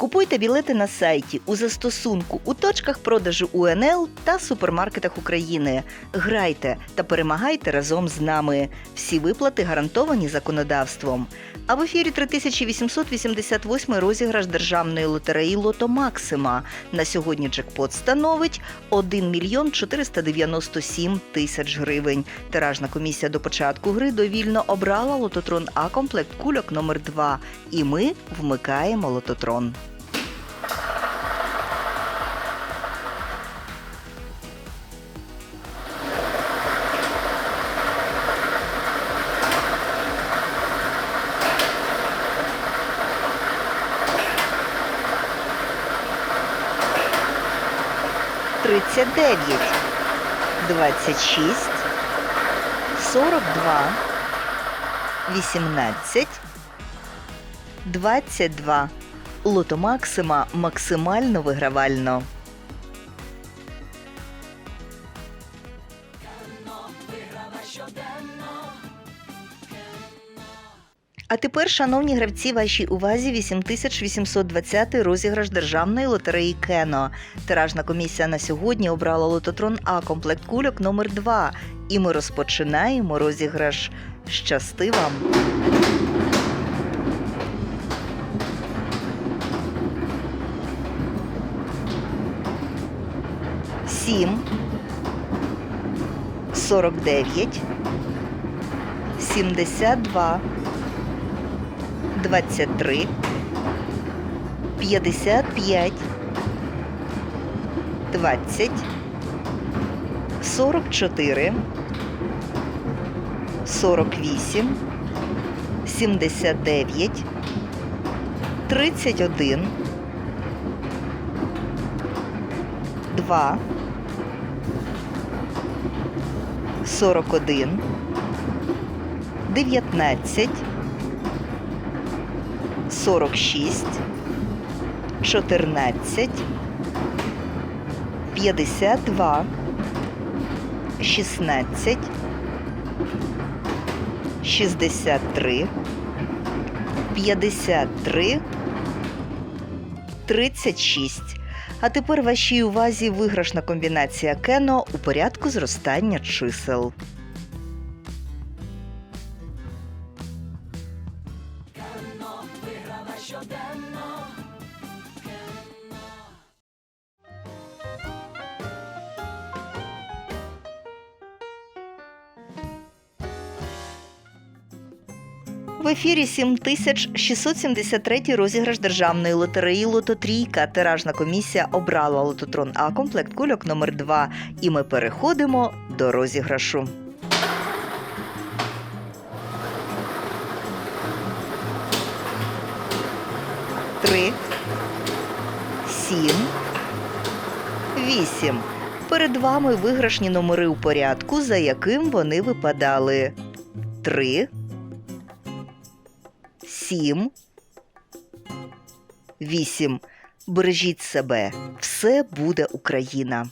Купуйте білети на сайті, у застосунку, у точках продажу УНЛ та супермаркетах України. Грайте та перемагайте разом з нами. Всі виплати гарантовані законодавством. А в ефірі 3888 розіграш державної лотереї Лото Максима. На сьогодні джекпот становить 1 мільйон 497 тисяч гривень. Тиражна комісія до початку гри довільно обрала лототрон А комплект кульок номер 2 І ми вмикаємо лототрон. Тридцять дев'ять, двадцять шість, сорок два, вісімнадцять, двадцять два. Лото Максима максимально вигравально. А тепер, шановні гравці, вашій увазі 8820 розіграш державної лотереї Кено. Тиражна комісія на сьогодні обрала лототрон А комплект кульок номер 2 І ми розпочинаємо розіграш. Щасти вам! Сім, сорок дев'ять, сімдесят два. 23, 55, 20, 44, 48, 79, 31, 2, 41, 19, 46, 14, 52, 16, 63, 53, 36. А тепер вашій увазі виграшна комбінація кено у порядку зростання чисел. В ефірі 7673 розіграш державної лотереї Лототрійка. Тиражна комісія обрала лототрон А комплект кульок номер 2 І ми переходимо до розіграшу. Три, сім, вісім. Перед вами виграшні номери у порядку, за яким вони випадали. Три, сім, вісім. Бережіть себе. Все буде Україна.